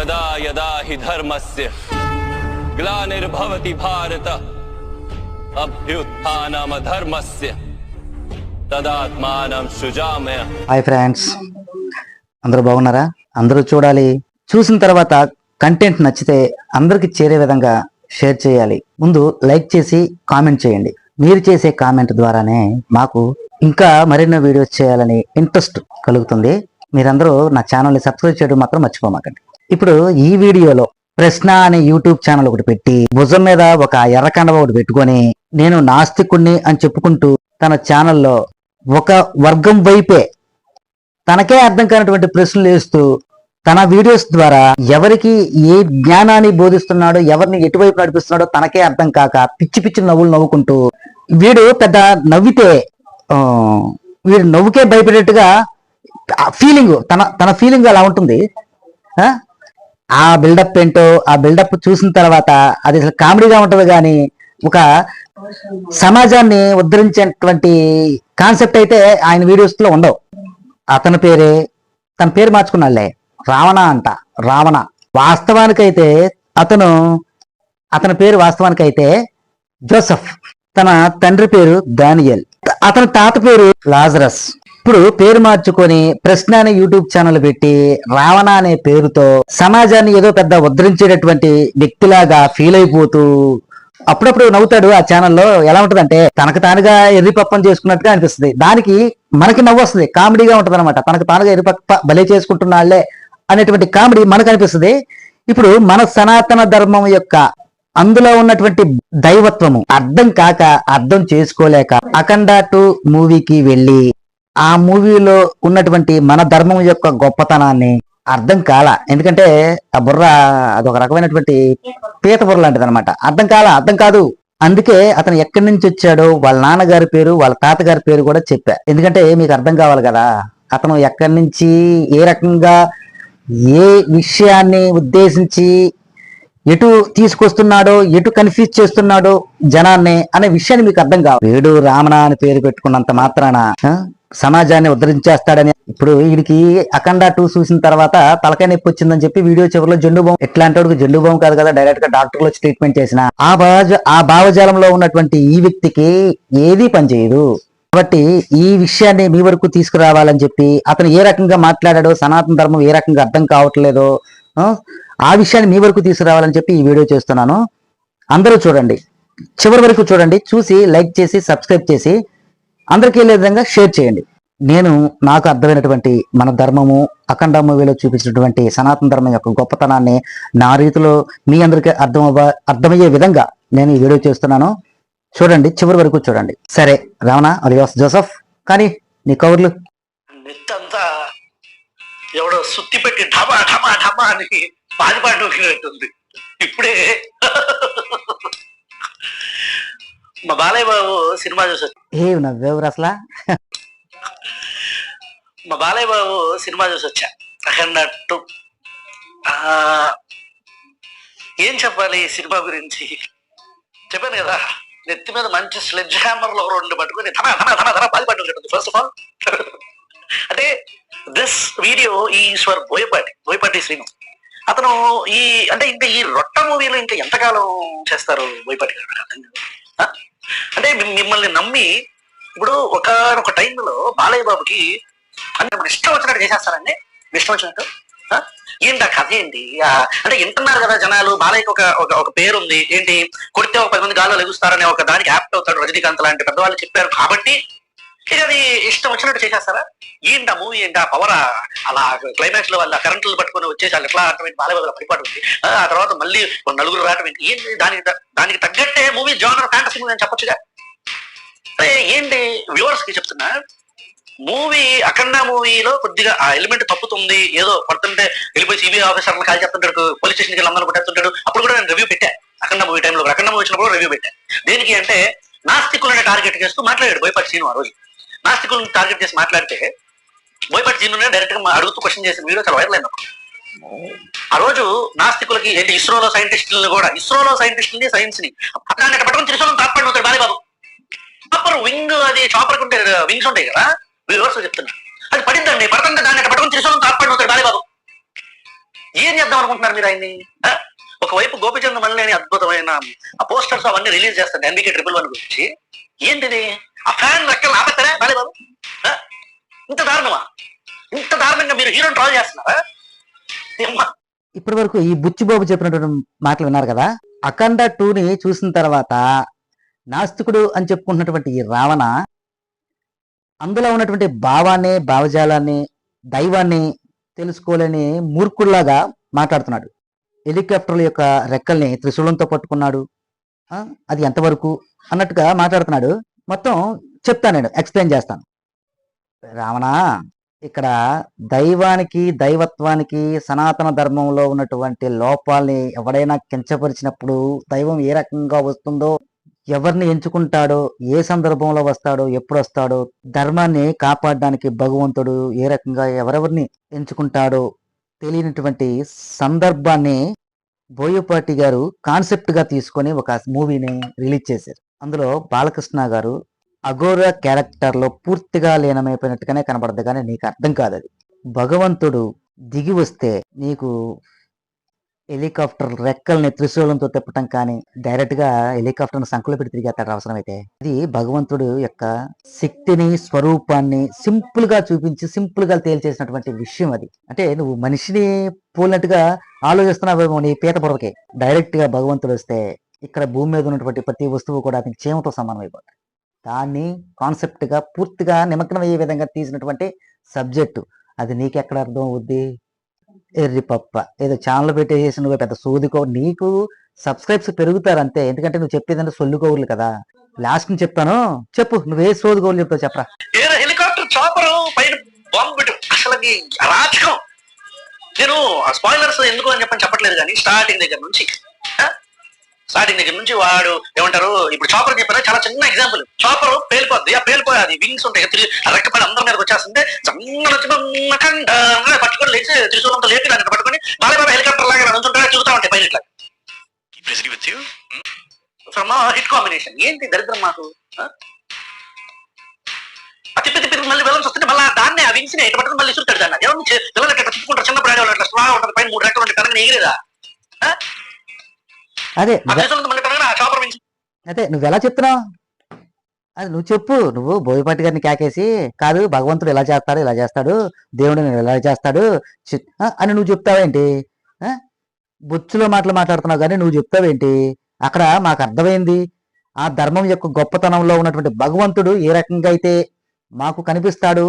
యదా యదా హి ధర్మస్య గ్లానిర్భవతి భారత అభ్యుత్థానమ ధర్మస్య తదాత్మానం సృజామయ హాయ్ ఫ్రెండ్స్ అందరూ బాగున్నారా? అందరూ చూడాలి. చూసిన తర్వాత కంటెంట్ నచ్చితే అందరికి చేరే విధంగా షేర్ చేయాలి. ముందు లైక్ చేసి కామెంట్ చేయండి. మీరు చేసే కామెంట్ ద్వారానే మాకు ఇంకా మరెన్నో వీడియోస్ చేయాలని ఇంట్రెస్ట్ కలుగుతుంది. మీరందరూ నా ఛానల్ని సబ్స్క్రైబ్ చేయడం మాత్రం మర్చిపోమాకండి. ఇప్పుడు ఈ వీడియోలో ప్రశ్న అనే యూట్యూబ్ ఛానల్ ఒకటి పెట్టి భుజం మీద ఒక ఎర్రకండవ ఒకటి పెట్టుకొని నేను నాస్తికుణ్ణి అని చెప్పుకుంటూ తన ఛానల్లో ఒక వర్గం వైపే తనకే అర్థం కానటువంటి ప్రశ్నలు వేస్తూ తన వీడియోస్ ద్వారా ఎవరికి ఏ జ్ఞానాన్ని బోధిస్తున్నాడో ఎవరిని ఎటువైపు నడిపిస్తున్నాడో తనకే అర్థం కాక పిచ్చి పిచ్చి నవ్వులు నవ్వుకుంటూ వీడు పెద్ద నవ్వితే వీడు నవ్వుకే భయపడేట్టుగా ఫీలింగ్ తన తన ఫీలింగ్ అలా ఉంటుంది. ఆ? బిల్డప్ ఏంటో ఆ బిల్డప్ చూసిన తర్వాత అది అసలు కామెడీగా ఉంటుంది కానీ ఒక సమాజాన్ని ఉద్ధరించేటువంటి కాన్సెప్ట్ అయితే ఆయన వీడియోస్లో ఉండవు. అతని పేరే తన పేరు మార్చుకున్నాళ్ళే రావణ అంట రావణ. వాస్తవానికైతే అతను అతని పేరు వాస్తవానికైతే జోసఫ్. తన తండ్రి పేరు దానియల్ అతని తాత పేరు లాజరస్. ఇప్పుడు పేరు మార్చుకొని ప్రశ్న అనే యూట్యూబ్ ఛానల్ పెట్టి రావణ అనే పేరుతో సమాజాన్ని ఏదో పెద్ద ఉద్ధరించేటటువంటి వ్యక్తిలాగా ఫీల్ అయిపోతూ అప్పుడప్పుడు నవ్వుతాడు ఆ ఛానల్లో. ఎలా ఉంటదంటే తనకు తానుగా ఎర్రిపప్పం చేసుకున్నట్టుగా అనిపిస్తుంది. దానికి మనకి నవ్వు వస్తుంది. కామెడీగా ఉంటది అనమాట తనకు తానుగా ఎర్రిపప్ప భలే చేసుకుంటున్నాళ్ళే అనేటువంటి కామెడీ మనకు అనిపిస్తుంది. ఇప్పుడు మన సనాతన ధర్మం యొక్క అందులో ఉన్నటువంటి దైవత్వము అర్థం కాక అర్థం చేసుకోలేక అఖండ టూ మూవీకి వెళ్ళి ఆ మూవీలో ఉన్నటువంటి మన ధర్మం యొక్క గొప్పతనాన్ని అర్థం కాల. ఎందుకంటే ఆ బుర్ర అదొక రకమైనటువంటి పీత బుర్ర లాంటిది అనమాట అర్థం కాల అర్థం కాదు. అందుకే అతను ఎక్కడి నుంచి వచ్చాడో వాళ్ళ నాన్నగారి పేరు వాళ్ళ తాతగారి పేరు కూడా చెప్పా. ఎందుకంటే మీకు అర్థం కావాలి కదా అతను ఎక్కడి నుంచి ఏ రకంగా ఏ విషయాన్ని ఉద్దేశించి ఎటు తీసుకొస్తున్నాడో ఎటు కన్ఫ్యూజ్ చేస్తున్నాడో జనాన్ని అనే విషయాన్ని మీకు అర్థం కావాలి. వేడు రామణ అని పేరు పెట్టుకున్నంత మాత్రాన సమాజాన్ని ఉద్ధరించేస్తాడని. ఇప్పుడు వీడికి అఖండ టూ చూసిన తర్వాత తలకాయ నొప్పి వచ్చిందని చెప్పి వీడియో చివరిలో జెండు బాం ఎట్లాంటి వాడికి జెండు బాం కాదు కదా డైరెక్ట్గా డాక్టర్లు వచ్చి ట్రీట్మెంట్ చేసిన. ఆ భావ ఆ భావజాలంలో ఉన్నటువంటి ఈ వ్యక్తికి ఏదీ పనిచేయదు కాబట్టి ఈ విషయాన్ని మీ వరకు తీసుకురావాలని చెప్పి అతను ఏ రకంగా మాట్లాడాడో సనాతన ధర్మం ఏ రకంగా అర్థం కావట్లేదో ఆ, విషయాన్ని మీ వరకు తీసుకురావాలని చెప్పి ఈ వీడియో చేస్తున్నాను. అందరూ చూడండి. చివరి వరకు చూడండి. చూసి లైక్ చేసి సబ్స్క్రైబ్ చేసి అందరికీ వెళ్ళే విధంగా షేర్ చేయండి. నేను నాకు అర్థమైనటువంటి మన ధర్మము అఖండ మూవీలో చూపించినటువంటి సనాతన ధర్మం యొక్క గొప్పతనాన్ని నా రీతిలో మీ అందరికీ అర్థం అర్థమయ్యే విధంగా నేను ఈ వీడియో చేస్తున్నాను. చూడండి. చివరి వరకు చూడండి. సరే రావణ అలియాస్ జోసఫ్ కానీ నీ కవర్లు నెత్తంతా ఎవడో సుత్తి పెట్టి ఢమా ఢమా ఢమా అని పాడిపాటు నొక్కినట్టుంది ఇప్పుడే మా బాలయ్య బాబు సినిమా చూసారు ఏ నవ్వేవురు అసలా? మా బాలయ్య బాబు సినిమా చూసి వచ్చా అన్నట్టు ఏం చెప్పాలి ఈ సినిమా గురించి? చెప్పాను కదా నెత్తి మీద మంచి స్లెడ్జ్ హ్యామర్లో రెండు పట్టుకుని ధన ధన ధన ధన పాది పట్టుకుంటుంది ఫస్ట్ ఆఫ్ ఆల్ అంటే this video is for Boyapati Boyapati Srinu అతను ఈ అంటే ఇంకా ఈ రొట్ట మూవీలో ఇంకా ఎంతకాలం చేస్తారు బోయపాటి గారు? అర్థం అంటే మిమ్మల్ని నమ్మి ఇప్పుడు ఒక టైంలో బాలయ్య బాబుకి అంటే మన ఇష్టం వచ్చినట్టు చేసేస్తారండి. మీ ఇష్టం వచ్చినట్టు. ఏంటి ఆ కథ ఏంటి? అంటే వింటున్నారు కదా జనాలు బాలయ్యకి ఒక ఒక ఒక పేరు ఉంది ఏంటి? కొడితే ఒక పది మంది గాల్లో లెగుస్తారనే ఒక దానికి యాప్ట్ అవుతాడు రజనీకాంత్ లాంటి పెద్దవాళ్ళు చెప్పారు. కాబట్టి ఇక అది ఇష్టం వచ్చినట్టు చేసేస్తారా? ఏంటి ఆ మూవీ ఏంటి ఆ? పవర్ అలా క్లైమాక్స్లో వాళ్ళ కరెంట్లు పట్టుకొని వచ్చేసి వాళ్ళు ఎట్లా ఆడటం ఏంటి బాలయ్య పరిపాటు ఉంది. ఆ తర్వాత మళ్ళీ నలుగురు రావటం ఏంటి? ఏంటి దానికి దానికి తగ్గట్టే మూవీ జానర్ ఫ్యాంటసీ మూవీ అని చెప్పొచ్చుగా? ఏంటి వ్యూవర్స్కి చెప్తున్నా. మూవీ అఖండ మూవీలో కొద్దిగా ఆ ఎలిమెంట్ తప్పుతుంది. ఏదో పడుతుంటే వెళ్ళిపోయి సిబిఐ ఆఫీసర్లు కాల్ చెప్తుంటాడు పోలీస్ స్టేషన్కి వెళ్ళి అందరూ కొట్టేస్తుంటాడు. అప్పుడు కూడా నేను రివ్యూ పెట్టా. అఖండ మూవీ టైంలో అఖండ మూవీ వచ్చినప్పుడు రివ్యూ పెట్టా. దేనికి అంటే నాస్తికులను టార్గెట్ చేస్తూ మాట్లాడాడు బోయపాటి సీను ఆ రోజు. నాస్తికులను టార్గెట్ చేసి మాట్లాడితే బోయపాటి సీను డైరెక్ట్గా అడుగుతూ క్వశ్చన్ చేసిన వీడియో చాలా వైరల్ అయింది ఆ రోజు నాస్తికులకి ఏంటి ఇస్రోలో సైంటిస్టులను కూడా ఇస్రోలో సైంటిస్టులని సైన్స్ని పక్కన పట్టుకుని త్రిశూలం తాపడి అవుతాడు బాలిబాబు చాపర్ వింగ్ అది చాపర్ ఉంటే వింగ్స్ ఉంటాయి కదా వివర్స్ చెప్తున్నా అది పడిందండి పడుతుంటే దాన్ని పట్టుకుని త్రిశూలం తాపడి అవుతాడు బాలిబాబు ఏం చేద్దాం అనుకుంటున్నారు మీరు ఆయన్ని? ఒకవైపు గోపిచంద్ మల్లేని అద్భుతమైన ఆ పోస్టర్స్ అవన్నీ రిలీజ్ చేస్తారు ఎన్బికే ట్రిపుల్ వన్ గురించి. ఏంటిది? ఫ్యాన్ రెక్కలు ఆపేస్తారా బాలే బాబు. ఇంత దారుణమా? ఇంత దారుణంగా మీరు హీరోని ట్రాల్ చేస్తున్నారా? ఇప్పటి వరకు ఈ బుచ్చిబాబు చెప్పినటువంటి మాటలు విన్నారు కదా? అఖండ టూని చూసిన తర్వాత నాస్తికుడు అని చెప్పుకుంటున్నటువంటి ఈ రావణ అందులో ఉన్నటువంటి భావాన్ని భావజాలాన్ని దైవాన్ని తెలుసుకోలేని మూర్ఖుల్లాగా మాట్లాడుతున్నాడు. హెలికాప్టర్ల యొక్క రెక్కల్ని త్రిశూలంతో పట్టుకున్నాడు. అది ఎంతవరకు? అన్నట్టుగా మాట్లాడుతున్నాడు. మొత్తం చెప్తాను నేను ఎక్స్ప్లెయిన్ చేస్తాను. రావణ ఇక్కడ దైవానికి దైవత్వానికి సనాతన ధర్మంలో ఉన్నటువంటి లోపాల్ని ఎవడైనా కించపరిచినప్పుడు దైవం ఏ రకంగా వస్తుందో ఎవరిని ఎంచుకుంటాడో ఏ సందర్భంలో వస్తాడో ఎప్పుడు వస్తాడో ధర్మాన్ని కాపాడడానికి భగవంతుడు ఏ రకంగా ఎవరెవరిని ఎంచుకుంటాడో తెలియనటువంటి సందర్భాన్ని బోయపాటి గారు కాన్సెప్ట్గా తీసుకొని ఒక మూవీని రిలీజ్ చేశారు. అందులో బాలకృష్ణ గారు అఘోర క్యారెక్టర్లో పూర్తిగా లీనమైపోయినట్టుగానే కనబడదు కానీ నీకు అర్థం కాదు అది భగవంతుడు దిగి వస్తే నీకు హెలికాప్టర్ రెక్కల్ని త్రిశూలంతో తిప్పటం కానీ డైరెక్ట్గా సంకులు పెట్టి తిరిగేస్తాడు అవసరమైతే. ఇది భగవంతుడు యొక్క శక్తిని స్వరూపాన్ని సింపుల్గా చూపించి సింపుల్గా తేల్చేసినటువంటి విషయం అది. అంటే నువ్వు మనిషిని పోలినట్టుగా ఆలోచిస్తున్నావు నీ పీత పొరకే డైరెక్ట్గా భగవంతుడు వస్తే ఇక్కడ భూమి మీద ఉన్నటువంటి ప్రతి వస్తువు కూడా అతనికి క్షేమతో సమానం అయిపోతుంది దాన్ని కాన్సెప్ట్గా పూర్తిగా నిమగ్నం అయ్యే విధంగా తీసినటువంటి సబ్జెక్టు. అది నీకెక్కడ అర్థం అవుద్ది? ఎర్రి పప్ప. ఏదో ఛానల్ పెట్టేసి నువ్వు పెద్ద సోదుకో నీకు సబ్స్క్రైబ్స్ పెరుగుతారు అంతే ఎందుకంటే నువ్వు చెప్పేదంటే సొల్లుకోవులు కదా. లాస్ట్ని చెప్తాను. చెప్పు. నువ్వు ఏ సోదుకోవులు చెప్తావు చెప్పరా. హెలికాప్టర్ చాపర్ పైన బాంబు అసలు రాజకం నేను స్పాయిలర్స్ ఎందుకు అని చెప్పని చెప్పట్లేదు కానీ స్టార్టింగ్ దగ్గర నుంచి. స్టార్టింగ్ దగ్గర నుంచి వాడు ఏమంటారు ఇప్పుడు చాపర్ చెప్పారా చాలా చిన్న ఎగ్జాంపుల్ చాపర్ పేలిపోద్ది ఆ పేలిపోయి అది వింగ్స్ ఉంటాయి తిరిగి రెక్కపడి అందరి మీదకి వచ్చేస్తుంటే సన్నగా వచ్చి మమ్మకండ అని పట్టుకొని లేచి త్రిశూలంతో లేపి దాన్ని పట్టుకొని బాలే బాబా హెలికాప్టర్ లాగా నుంచుంటే చూస్తా ఉంటాయి పైన ఇట్లా ఫ్రమ్ హిట్ కాంబినేషన్ ఏంటి దరిద్రం మాకు? తిప్పి తిప్పి మళ్ళీ విలన్స్ వస్తుంటే మళ్ళీ దాన్ని ఆ వింగ్స్ ఇటు పట్టుకుని మళ్ళీ చూస్తాడు దాన్ని. ఎవరు విలన్ అట్లా తిప్పుకుంటారు చిన్నప్పుడు ఆడేవాళ్ళు అట్లా స్ట్రాంగ్ ఉంటుంది పైన మూడు రెక్కలు ఉంటాయి కనుక ఎగిరేదా అదే అదే నువ్వు ఎలా చెప్తున్నావు? అది నువ్వు చెప్పు నువ్వు బోయపాటి గారిని కేకేసి కాదు భగవంతుడు ఎలా చేస్తాడు ఇలా చేస్తాడు దేవుడు నేను ఎలా చేస్తాడు అని నువ్వు చెప్తావేంటి? బొచ్చులో మాటలు మాట్లాడుతున్నావు కానీ నువ్వు చెప్తావేంటి? అక్కడ మాకు అర్థమైంది. ఆ ధర్మం యొక్క గొప్పతనంలో ఉన్నటువంటి భగవంతుడు ఏ రకంగా అయితే మాకు కనిపిస్తాడు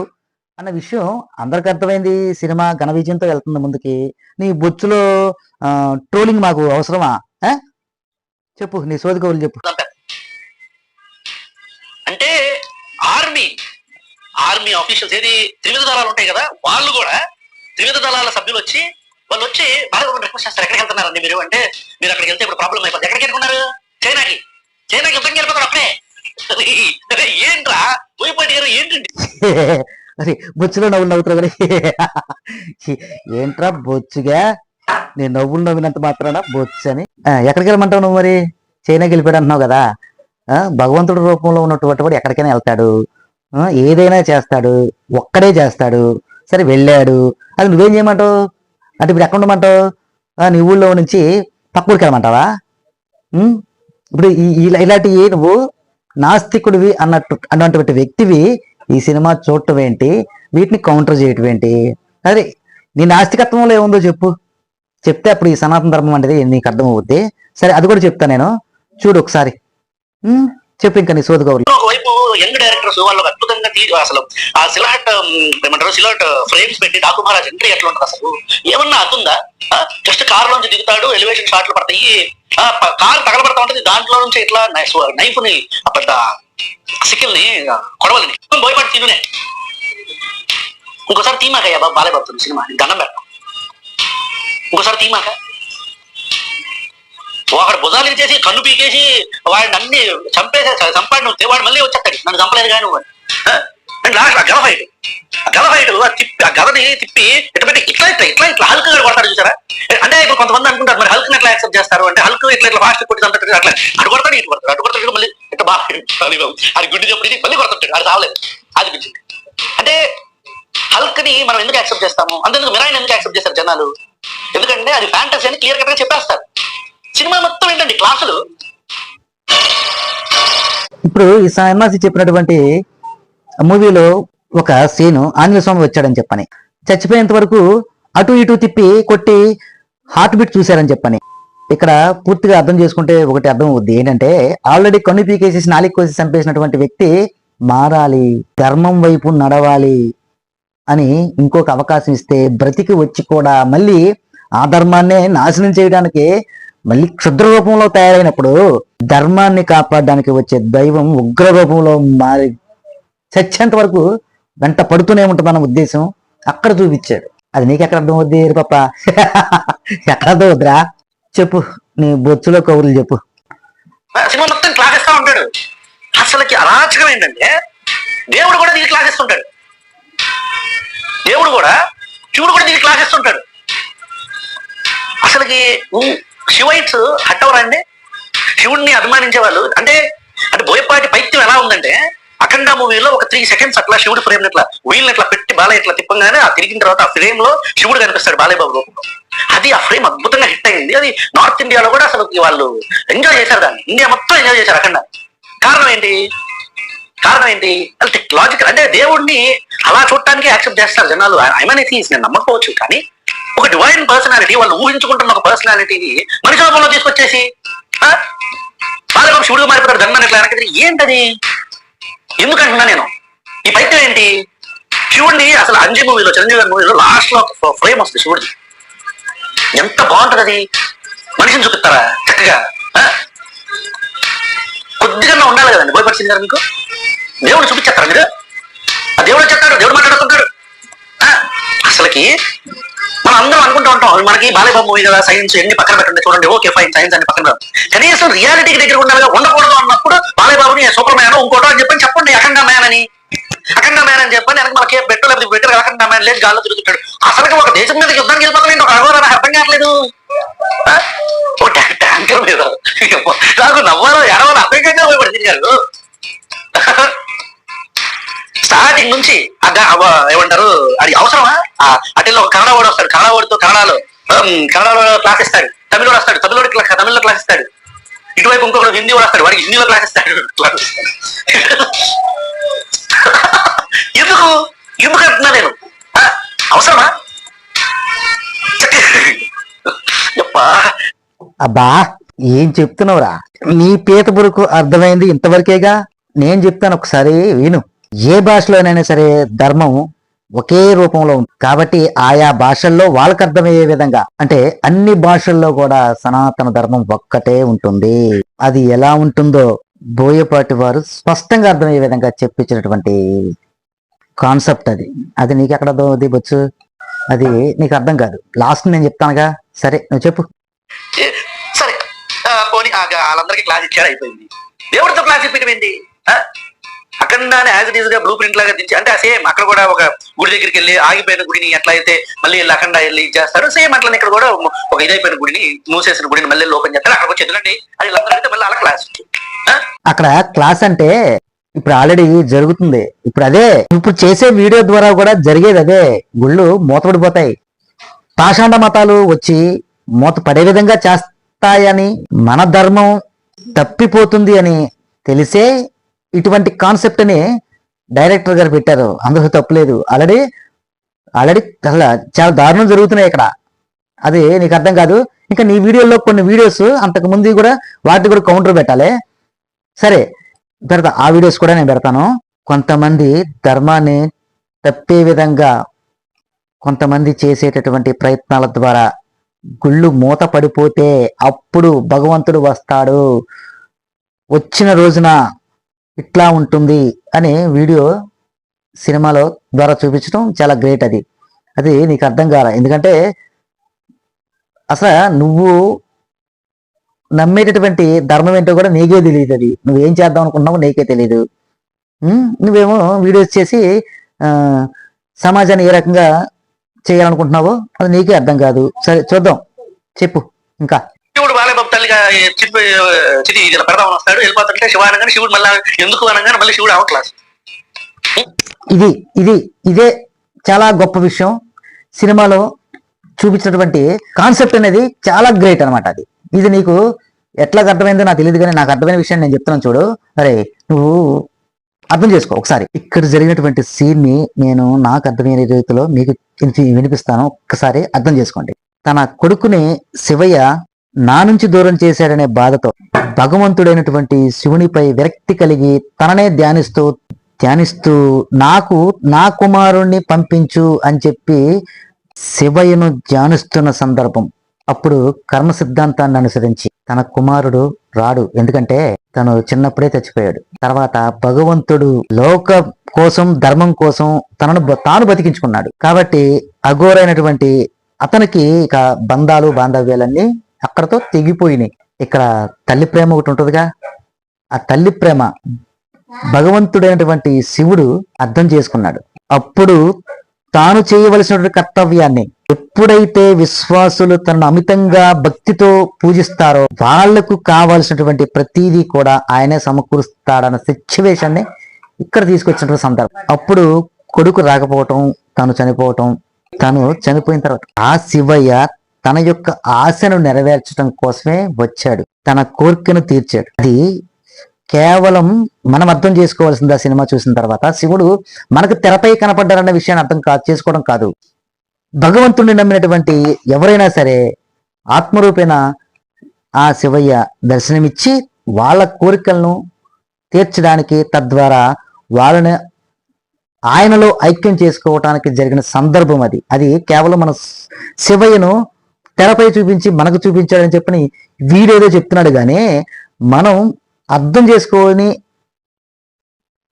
అన్న విషయం అందరికి అర్థమైంది. సినిమా ఘన విజయంతో వెళ్తుంది ముందుకి. నీ బొచ్చులో ట్రోలింగ్ మాకు అవసరమా? చెప్పు నీ సోది కవులు చెప్పు. అంటే ఆర్మీ ఆర్మీ ఆఫీషియల్స్ ఏది త్రివిధ దళాలు ఉంటాయి కదా వాళ్ళు కూడా త్రివిధ దళాల సభ్యులు వచ్చి వాళ్ళు వచ్చి బాగా రిక్వెస్ట్ చేస్తారు. ఎక్కడికి వెళ్తున్నారండి మీరు? అంటే మీరు అక్కడికి వెళ్తే ఇప్పుడు ప్రాబ్లం అయిపోతుంది. ఎక్కడికి వెళ్తున్నారు? చైనాకి. చైనాకి యుద్ధం వెళ్ళిపోతారు అప్పుడే. ఏంట్రా? పోయిపోయి గారు ఏంటండి? అరే బొచ్చులో నవ్వులు నవ్వుతారు ఏంట్రా బొచ్చుగా? నేను నవ్వులు నవ్వినంత మాత్రాన బొచ్చని. అని ఎక్కడికి వెళ్ళమంటావు నువ్వు మరి? చైనా వెళ్ళిపోయాడు అంటున్నావు కదా. ఆ, భగవంతుడి రూపంలో ఉన్నటువంటి వాడు ఎక్కడికైనా వెళ్తాడు. ఏదైనా చేస్తాడు. ఒక్కడే చేస్తాడు. సరే వెళ్ళాడు. అది నువ్వేం చేయమంటావు? అంటే ఇప్పుడు ఎక్కడ ఉండమంటావు? నీ ఊళ్ళో నుంచి పక్క ఊరికి వెళ్ళమంటావా? ఇప్పుడు ఇలా- ఇలాంటివి నువ్వు నాస్తికుడివి అన్నట్టు అన్నటువంటి వ్యక్తివి ఈ సినిమా చూడటం ఏంటి? వీటిని కౌంటర్ చేయటం ఏంటి? అదే నీ నాస్తికత్వంలో ఏముందో చెప్పు. చెప్తే అప్పుడు ఈ సనాతన ధర్మం అనేది నీకు అర్థమవుద్ది. సరే అది కూడా చెప్తా నేను. చూడు ఒకసారి. చెప్పు ఇంకా నీ సోదు కౌలు యంగ్ డైరెక్టర్స్ వాళ్ళు అద్భుతంగా తీరు అసలు ఆ సిలాట్ ఏమంటారు సిలాట్ ఫ్రేమ్స్ పెట్టి డాకు మహారాజ్ ఎంట్రీ ఎట్లా ఉంటుంది అసలు? ఏమన్నా అతుందా? జస్ట్ కార్ లోంచి దిగుతాడు ఎలివేషన్ షాట్లు పడతాయి. కార్ తగలబడతా ఉంటుంది. దాంట్లో నుంచి ఇట్లా నైఫ్ని పెద్ద సికిల్ని కొడవలని. భయపడి తినునే. ఇంకోసారి తీమాకయ్యా బాబు బాలే పడుతుంది సినిమా. దండం పెట్ట ఇంకోసారి తీమాక ఒకడు భుజాలు ఇచ్చేసి కన్ను పీకేసి వాడిని అన్ని చంపేసే చంపాడు నువ్వు. వాడు మళ్ళీ వచ్చేస్తాడు. నన్ను చంపలేదు కానీ నువ్వు. అండ్ లాస్ట్ ఆ గల ఫైట్. ఆ గద ఫైట్ ఆ తిప్పి ఆ గదని తిప్పి ఇట్లా పెట్టి ఇట్లా ఇట్లా ఇట్లా ఇట్లా హల్క్ గారు కొడతాడు చూసారా అంటే ఇప్పుడు కొంతమంది అనుకుంటారు మరి హల్క్ ఎట్లా యాక్సెప్ట్ చేస్తారు? అంటే హల్క్ ఇట్లా ఇట్లా ఫాస్ట్ కొట్టి చంపేటాడు అట్లా. అటు కొడతాడు ఇటు కొడతాడు. అటు కొడతాడు మళ్ళీ ఇట్లా బాగా అది గుడ్డు గుడ్డి చెప్పి మళ్ళీ కొడతాడు. అది రావలేదు. అది అంటే హల్క్ని మనం ఎందుకు యాక్సెప్ట్ చేస్తాము? అంతేందుకు? మిరాయిని ఎందుకు యాక్సెప్ట్ చేస్తారు జనాలు? ఎందుకంటే అది ఫ్యాంటసీ అని క్లియర్ కట్గా చెప్పేస్తారు. సినిమా మొత్తం ఏంటండి? క్లాసులు. ఇప్పుడు ఈ సన్యాసి చెప్పినటువంటి మూవీలో ఒక సీను ఆంజనేయ స్వామి వచ్చాడని చెప్పని. చచ్చిపోయేంత వరకు అటు ఇటు తిప్పి కొట్టి హార్ట్ బీట్ చూశారని చెప్పని. ఇక్కడ పూర్తిగా అర్థం చేసుకుంటే ఒకటి అర్థం అవుద్ది. ఏంటంటే ఆల్రెడీ కన్ను పీకేసేసి నాలుగు కోసి చంపేసినటువంటి వ్యక్తి మారాలి ధర్మం వైపు నడవాలి అని ఇంకొక అవకాశం ఇస్తే బ్రతికి వచ్చి కూడా మళ్ళీ ఆ ధర్మాన్ని నాశనం చేయడానికి మళ్ళీ క్షుద్ర రూపంలో తయారైనప్పుడు ధర్మాన్ని కాపాడడానికి వచ్చే దైవం ఉగ్ర రూపంలో మారి చచ్చేంత వరకు వెంట పడుతూనే ఉంటుందన్న ఉద్దేశం అక్కడ చూపించాడు. అది నీకు ఎక్కడ అర్థం అవుద్ది పాప? ఎక్కడ అర్థం అవుద్దిరా? చెప్పు నీ బొచ్చులో కౌరులు చెప్పు. సినిమా మొత్తం క్లాసిస్తా ఉంటాడు. అసలుకి అరాచకం ఏంటంటే దేవుడు కూడా నీకు క్లాస్ ఇస్తుంటాడు దేవుడు కూడా శివుడు కూడా నీకు క్లాస్ ఇస్తుంటాడు అసలుకి ఉమ్, శివైట్స్ హట్టవరండి శివుడిని అభిమానించే వాళ్ళు అంటే అంటే బోయపాటి పైత్యం ఎలా ఉందంటే అఖండ మూవీలో ఒక త్రీ సెకండ్స్ అట్లా శివుడు ఫ్రేమ్ ఇట్లా వీళ్ళని ఇట్లా పెట్టి బాలయ్య ఇట్లా తిప్పంగానే ఆ తిరిగిన తర్వాత ఆ ఫ్రేమ్లో శివుడు కనిపిస్తాడు బాలయ్య బాబు రూపంలో అది ఆ ఫ్రేమ్ అద్భుతంగా హిట్ అయింది. అది నార్త్ ఇండియాలో కూడా అసలు వాళ్ళు ఎంజాయ్ చేశారు దాన్ని. ఇండియా మొత్తం ఎంజాయ్ చేశారు అఖండ. కారణం ఏంటి? కారణం ఏంటి అంటే లాజికల్ అంటే దేవుడిని అలా చూడటానికి యాక్సెప్ట్ చేస్తారు జనాలు. ఐమనీస్ నేను నమ్మకపోవచ్చు కానీ ఒక డివైన్ పర్సనాలిటీ వాళ్ళు ఊహించుకుంటున్న ఒక పర్సనాలిటీని మనిషి రూపంలో తీసుకొచ్చేసి ఆ? బాలబాబు శివుడు మారిపోతాడు ధర్మాన్ని ఇట్లా వెనక్కి తిరిగి. ఏంటది? ఎందుకంటున్నా నేను? ఈ పైత్యం ఏంటి? శివుడిని అసలు అంజీ మూవీలో చిరంజీవి గారి మూవీలో లాస్ట్లో ఫ్రేమ్ వస్తుంది శివుడిది. ఎంత బాగుంటది అది? మనిషిని చూపిస్తారా? చక్కగా ఆ? కొద్దిగా ఉండాలి కదండి. భయపడిచింది గారు మీకు? దేవుడు చూపించేస్తారా మీరు? ఆ దేవుడు చెప్తాడు దేవుడు మాట్లాడుతుంటాడు ఆ? అసలుకి మనం అందరం అనుకుంటూ ఉంటాం మనకి బాలయబాబు మూవీ కదా సైన్స్ ఎన్ని పక్కన పెట్టండి చూడండి ఓకే ఫైన్ సైన్స్ అని పక్కన కనీసం రియాలిటీకి దగ్గర ఉండాలి ఉండకూడదు అన్నప్పుడు బాలయబాబుని సూపర్ మ్యాన్ ఇంకోటో అని చెప్పని చెప్పండి అఖండ మ్యాన్ అని. అఖండ మ్యాన్ అని చెప్పండి వెనక మనకి పెట్టు లేకపోతే పెట్టు అఖండ మ్యాన్ లేదు గాల్లో తిరుగుతుంటాడు అసలుకి ఒక దేశం మీద యుద్ధానికి వెళ్ళిపోతాడు ఒక అఘోర అర్థం కావట్లేదు. ఓ ట్యాంకర్ మీద. నాకు నవ్వాలో ఎడవాలో అర్థం కాక భయపడింది గారు స్టార్టింగ్ నుంచి ఏమంటారు? అది అవసరమా? ఆ ఒక కన్నడ వాడు వస్తాడు. కన్నడ వాడితో కన్నడలో కన్నడలో క్లాస్ ఇస్తాడు. తమిళ వస్తాడు. తమిళ తమిళలో క్లాస్ ఇస్తాడు. ఇటువైపు ఇంకొకటి హిందీ వాడు వస్తాడు. వాడికి హిందీలో క్లాస్ ఇస్తాడు. ఎందుకు? ఎందుకు అంటున్నా నేను? అవసరమా? అబ్బా ఏం చెప్తున్నావురా? నీ పీత బురుకు అర్థమైంది ఇంతవరకేగా? నేను చెప్తాను ఒకసారి విను. ఏ భాషలోనైనా సరే ధర్మం ఒకే రూపంలో ఉంది కాబట్టి ఆయా భాషల్లో వాళ్ళకి అర్థమయ్యే విధంగా అంటే అన్ని భాషల్లో కూడా సనాతన ధర్మం ఒక్కటే ఉంటుంది. అది ఎలా ఉంటుందో బోయపాటి వారు స్పష్టంగా అర్థమయ్యే విధంగా చెప్పించినటువంటి కాన్సెప్ట్ అది. అది నీకు ఎక్కడ దిగొచ్చు బొచ్చు? అది నీకు అర్థం కాదు. లాస్ట్ నేను చెప్తానుగా? సరే నువ్వు చెప్పు. సరే. పోనీ వాళ్ళందరికీ క్లాస్ ఇచ్చాడు అయిపోయింది. దేవుడితో క్లాస్ ఇప్పింది అఖండాన్ని యాజ్ ఇట్ ఈస్గా బ్లూ ప్రింట్ లాగా దించి అంటే సేమ్ అక్కడ కూడా ఒక గుడి దగ్గరికి వెళ్ళి ఆగిపోయిన గుడిని ఎట్లా అయితే మళ్ళీ వెళ్ళి అఖండ వెళ్ళి చేస్తారు సేమ్ అట్లా ఇక్కడ కూడా ఒక ఇదైపోయిన గుడిని మూసేసిన గుడిని మళ్ళీ లోపం చేస్తారు. అక్కడ వచ్చి ఎందుకంటే అది అయితే మళ్ళీ అలా క్లాస్ అక్కడ క్లాస్ అంటే ఇప్పుడు ఆల్రెడీ జరుగుతుంది. ఇప్పుడు అదే ఇప్పుడు చేసే వీడియో ద్వారా కూడా జరిగేది అదే. గుళ్ళు మూతపడిపోతాయి. పాషాండ మతాలు వచ్చి మూత పడే విధంగా చేస్తాయని మన ధర్మం తప్పిపోతుంది అని తెలిసే ఇటువంటి కాన్సెప్ట్ని డైరెక్టర్ గారు పెట్టారు. అందులో తప్పులేదు ఆల్రెడీ ఆల్రెడీ అసలు చాలా దారుణం జరుగుతున్నాయి ఇక్కడ. అది నీకు అర్థం కాదు. ఇంకా నీ వీడియోలో కొన్ని వీడియోస్ అంతకు ముందు కూడా వాటికి కూడా కౌంటర్ పెట్టాలి. సరే పెడతా ఆ వీడియోస్ కూడా నేను పెడతాను. కొంతమంది ధర్మాన్ని తప్పే విధంగా కొంతమంది చేసేటటువంటి ప్రయత్నాల ద్వారా గుళ్ళు మూత పడిపోతే అప్పుడు భగవంతుడు వస్తాడు. వచ్చిన రోజున ఇట్లా ఉంటుంది అనే వీడియో సినిమాలో ద్వారా చూపించడం చాలా గ్రేట్ అది. అది నీకు అర్థం కాల. ఎందుకంటే అసలు నువ్వు నమ్మేటటువంటి ధర్మం ఏంటో కూడా నీకే తెలియదు అది. నువ్వేం చేద్దాం అనుకున్నావు నీకే తెలియదు నువ్వేమో వీడియోస్ చేసి సమాజాన్ని ఏ రకంగా చేయాలనుకుంటున్నావో అది నీకే అర్థం కాదు. సరే చూద్దాం. చెప్పు. ఇంకా. శివుడు బాలబాబు చిటి ఇలా పెడదామని వస్తాడు. వెళ్ళిపోతుంటే శివ అనగానే శివుడు మళ్ళీ ఎందుకు అనగానే మళ్ళీ శివుడు అవ క్లాస్ ఇది ఇది ఇదే చాలా గొప్ప విషయం. సినిమాలో చూపించినటువంటి కాన్సెప్ట్ అనేది చాలా గ్రేట్ అనమాట అది. ఇది నీకు ఎట్లా అర్థమైందో నాకు తెలియదు కానీ నాకు అర్థమైన విషయం నేను చెప్తున్నాను చూడు. అరే నువ్వు అర్థం చేసుకో ఒకసారి. ఇక్కడ జరిగినటువంటి సీన్ని నేను నాకు అర్థమైన రీతిలో మీకు వినిపిస్తాను. ఒక్కసారి అర్థం చేసుకోండి. తన కొడుకుని శివయ్య నా నుంచి దూరం చేశాడనే బాధతో భగవంతుడైనటువంటి శివునిపై విరక్తి కలిగి తననే ధ్యానిస్తూ ధ్యానిస్తూ నాకు నా కుమారుణ్ణి పంపించు అని చెప్పి శివయ్యను ధ్యానిస్తున్న సందర్భం. అప్పుడు కర్మ సిద్ధాంతాన్ని అనుసరించి తన కుమారుడు రాడు. ఎందుకంటే తను చిన్నప్పుడే చచ్చిపోయాడు. తర్వాత భగవంతుడు లోక కోసం ధర్మం కోసం తనను తాను బతికించుకున్నాడు. కాబట్టి అఘోరైనటువంటి అతనికి ఇక బంధాలు బాంధవ్యాలన్నీ అక్కడతో తెగిపోయినాయి. ఇక్కడ తల్లి ప్రేమ ఒకటి ఉంటుందిగా. ఆ తల్లి ప్రేమ భగవంతుడైనటువంటి శివుడు అర్థం చేసుకున్నాడు. అప్పుడు తాను చేయవలసినటువంటి కర్తవ్యాన్ని ఎప్పుడైతే విశ్వాసులు తనను అమితంగా భక్తితో పూజిస్తారో వాళ్ళకు కావాల్సినటువంటి ప్రతిదీ కూడా ఆయనే సమకూరుస్తాడన్న సిచ్యువేషన్ని ఇక్కడ తీసుకొచ్చినటువంటి సందర్భం. అప్పుడు కొడుకు రాకపోవటం తను చనిపోవటం తను చనిపోయిన తర్వాత ఆ శివయ్య తన యొక్క ఆశను నెరవేర్చడం కోసమే వచ్చాడు. తన కోరికను తీర్చాడు. అది కేవలం మనం అర్థం చేసుకోవాల్సింది ఆ సినిమా చూసిన తర్వాత శివుడు మనకు తెరపై కనపడ్డారన్న విషయాన్ని అర్థం కాదు చేసుకోవడం కాదు. భగవంతుడిని నమ్మినటువంటి ఎవరైనా సరే ఆత్మరూపేణ ఆ శివయ్య దర్శనమిచ్చి వాళ్ళ కోరికలను తీర్చడానికి తద్వారా వాళ్ళని ఆయనలో ఐక్యం చేసుకోవటానికి జరిగిన సందర్భం అది. అది కేవలం మన శివయ్యను తెరపై చూపించి మనకు చూపించాడని చెప్పని వీడేదో చెప్తున్నాడు కానీ మనం అర్థం చేసుకొని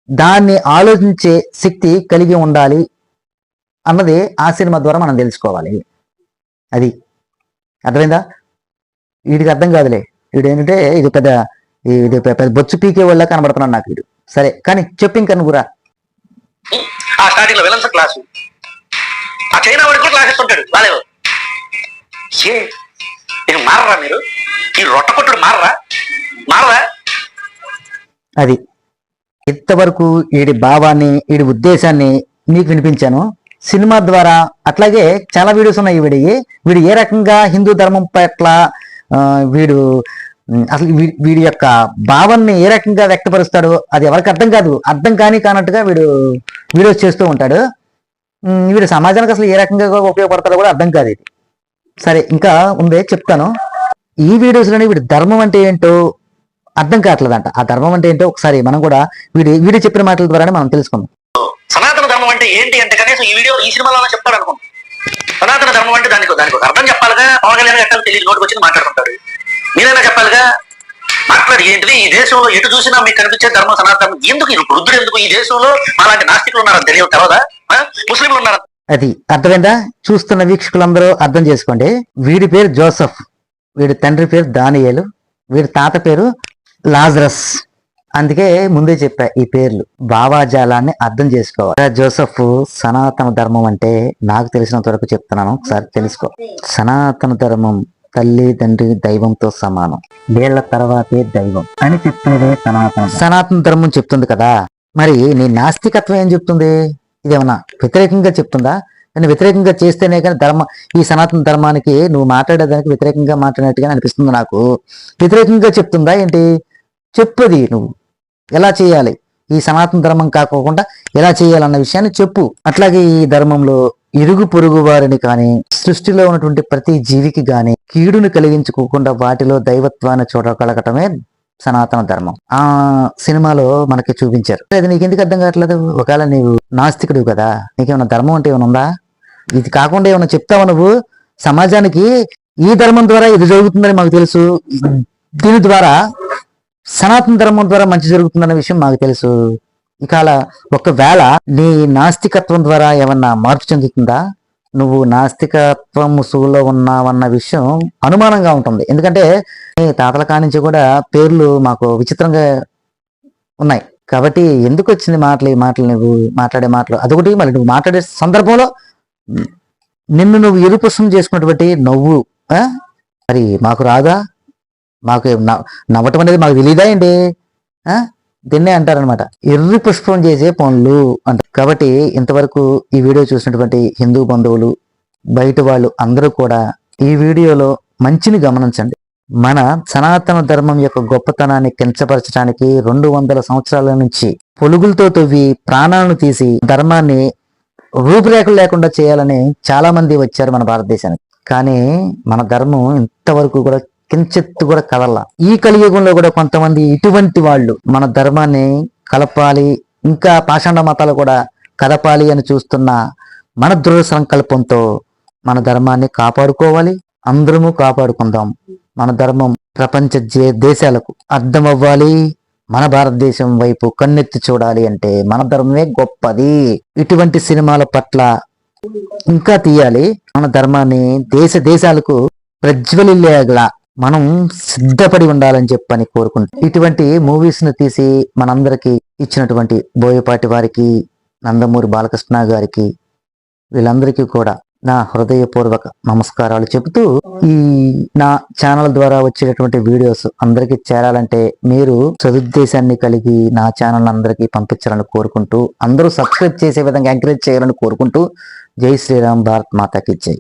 దాన్ని ఆలోచించే శక్తి కలిగి ఉండాలి అన్నది ఆ సినిమా ద్వారా మనం తెలుసుకోవాలి. అది అర్థమైందా? వీడికి అర్థం కాదులే. వీడు ఏంటంటే ఇది పెద్ద ఇది పెద్ద బొచ్చు పీకే వల్ల కనబడుతున్నాడు నాకు వీడు. సరే కానీ చెప్పు ఇంకా నువ్వురా ఆ స్టార్టింగ్లో క్లాసు ఆ చైనా వాడికి కూడా క్లాస్ ఇస్తుంటాడు బాగాలేదు ఏ? నేను మారరా మీరు? ఈ రొట్టకొట్టుడు మారరా? మారరా? అది. ఇంతవరకు వీడి భావాన్ని వీడి ఉద్దేశాన్ని మీకు వినిపించాను. సినిమా ద్వారా అట్లాగే చాలా వీడియోస్ ఉన్నాయి వీడి. వీడు ఏ రకంగా హిందూ ధర్మం పట్ల వీడు అసలు వీడి యొక్క భావాన్ని ఏ రకంగా వ్యక్తపరుస్తాడో అది ఎవరికి అర్థం కాదు. అర్థం కాని కానట్టుగా వీడు వీడియోస్ చేస్తూ ఉంటాడు. వీడు సమాజానికి అసలు ఏ రకంగా ఉపయోగపడతాడో కూడా అర్థం కాదు ఇది. సరే ఇంకా ఉందే చెప్తాను. ఈ వీడియోస్లోనే వీడి ధర్మం అంటే ఏంటో అర్థం కావట్లేదంట. ఆ ధర్మం అంటే ఏంటో ఒకసారి మనం కూడా వీడి వీడియో చెప్పిన మాటల ద్వారానే మనం తెలుసుకుందాం. సనాతన ధర్మం అంటే ఏంటి అంటే కనీసం ఈ వీడియో ఈ సినిమాలో చెప్తాడు అనుకుంటున్నాను సనాతన ధర్మం అంటే దానికి దానికి ఒక అర్థం చెప్పాలిగా? పవన్ కళ్యాణ్ ఎట్లా తెలియదు? నోటికి వచ్చి మాట్లాడుకుంటాడు. మీరైనా చెప్పాలిగా? మాట్లాడి ఏంటిది? ఈ దేశంలో ఎటు చూసినా మీకు కనిపించే ధర్మం సనాతనం. ఎందుకు? ఇప్పుడు వృద్ధుడు ఎందుకు? ఈ దేశంలో అలాంటి నాస్తికులు ఉన్నారని తెలియదు తర్వాత ముస్లింలు ఉన్నారా? అది అర్థమైందా? చూస్తున్న వీక్షకులందరూ అర్థం చేసుకోండి. వీడి పేరు జోసఫ్. వీడి తండ్రి పేరు దానియేలు. వీడి తాత పేరు లాజరస్. అందుకే ముందే చెప్పా ఈ పేర్లు. భావాజాలాన్ని అర్థం చేసుకోవాలి. జోసఫ్ సనాతన ధర్మం అంటే నాకు తెలిసినంత వరకు చెప్తున్నాను. ఒకసారి తెలుసుకో. సనాతన ధర్మం తల్లి తండ్రి దైవంతో సమానం. వీళ్ళ తర్వాతే దైవం అని చెప్తున్నదే సనాతన సనాతన ధర్మం చెప్తుంది కదా. మరి నీ నాస్తికత్వం ఏం చెప్తుంది? ఇదేమన్నా వ్యతిరేకంగా చెప్తుందా? కానీ వ్యతిరేకంగా చేస్తేనే కానీ ధర్మ ఈ సనాతన ధర్మానికి నువ్వు మాట్లాడేదానికి వ్యతిరేకంగా మాట్లాడినట్టుగా అనిపిస్తుంది నాకు. వ్యతిరేకంగా చెప్తుందా ఏంటి? చెప్పుది నువ్వు. ఎలా చేయాలి? ఈ సనాతన ధర్మం కాకోకుండా ఎలా చేయాలన్న విషయాన్ని చెప్పు. అట్లాగే ఈ ధర్మంలో ఇరుగు పొరుగు వారిని కానీ సృష్టిలో ఉన్నటువంటి ప్రతి జీవికి గాని కీడును కలిగించుకోకుండా వాటిలో దైవత్వాన్ని చూడగలగటమే సనాతన ధర్మం. ఆ సినిమాలో మనకి చూపించారు. అది నీకు ఎందుకు అర్థం కావట్లేదు? ఒకవేళ నీవు నాస్తికుడు కదా నీకేమైనా ధర్మం అంటే ఏమైనా ఉందా? ఇది కాకుండా ఏమైనా చెప్తావా నువ్వు? సమాజానికి ఈ ధర్మం ద్వారా ఇది జరుగుతుందని మాకు తెలుసు. దీని ద్వారా సనాతన ధర్మం ద్వారా మంచి జరుగుతుందనే విషయం మాకు తెలుసు. ఇకాల ఒకవేళ నీ నాస్తికత్వం ద్వారా ఏమన్నా మార్పు చెందుతుందా? నువ్వు నాస్తికత్వం ముసుగులో ఉన్నావన్న విషయం అనుమానంగా ఉంటుంది. ఎందుకంటే తాతల కానించి కూడా పేర్లు మాకు విచిత్రంగా ఉన్నాయి. కాబట్టి ఎందుకు వచ్చింది మాటలు ఈ మాటలు నువ్వు మాట్లాడే మాటలు? అదొకటి. మళ్ళీ నువ్వు మాట్లాడే సందర్భంలో నిన్ను నువ్వు ఎరుపుసం చేసుకున్నటువంటి నవ్వు మరి మాకు రాదా? మాకు నవ్- నవ్వటం అనేది మాకు తెలియదా ఏంటి? దీన్నే అంటారనమాట ఎర్రి పుష్పం చేసే పనులు అంటారు కాబట్టి ఇంతవరకు ఈ వీడియో చూసినటువంటి హిందూ బంధువులు బయట వాళ్ళు అందరూ కూడా ఈ వీడియోలో మంచిని గమనించండి. మన సనాతన ధర్మం యొక్క గొప్పతనాన్ని కించపరచడానికి రెండు వందల సంవత్సరాల నుంచి పొలుగులతో తవ్వి ప్రాణాలను తీసి ధర్మాన్ని రూపురేఖలు లేకుండా చేయాలని చాలా మంది వచ్చారు మన భారతదేశానికి. కానీ మన ధర్మం ఇంతవరకు కూడా కించెత్తు కూడా కదల. ఈ కలియుగంలో కూడా కొంతమంది ఇటువంటి వాళ్ళు మన ధర్మాన్ని కలపాలి ఇంకా పాషాండ మతాలు కూడా కదపాలి అని చూస్తున్న మన దృఢ సంకల్పంతో మన ధర్మాన్ని కాపాడుకోవాలి. అందరము కాపాడుకుందాం. మన ధర్మం ప్రపంచ దేశాలకు అర్థం అవ్వాలి మన భారతదేశం వైపు కన్నెత్తి చూడాలి అంటే మన ధర్మమే గొప్పది. ఇటువంటి సినిమాల పట్ల ఇంకా తీయాలి. మన ధర్మాన్ని దేశ దేశాలకు ప్రజ్వలిలేగలా మనం సిద్ధపడి ఉండాలని చెప్పని కోరుకుంటాం. ఇటువంటి మూవీస్ను తీసి మనందరికి ఇచ్చినటువంటి బోయపాటి వారికి నందమూరి బాలకృష్ణ గారికి వీళ్ళందరికీ కూడా నా హృదయపూర్వక నమస్కారాలు చెబుతూ ఈ నా ఛానల్ ద్వారా వచ్చేటటువంటి వీడియోస్ అందరికీ చేరాలంటే మీరు సదుద్దేశాన్ని కలిగి నా ఛానల్ అందరికీ పంపించాలని కోరుకుంటూ అందరూ సబ్స్క్రైబ్ చేసే విధంగా ఎంకరేజ్ చేయాలని కోరుకుంటూ జై శ్రీరామ్ భారత్ మాతాకి జై.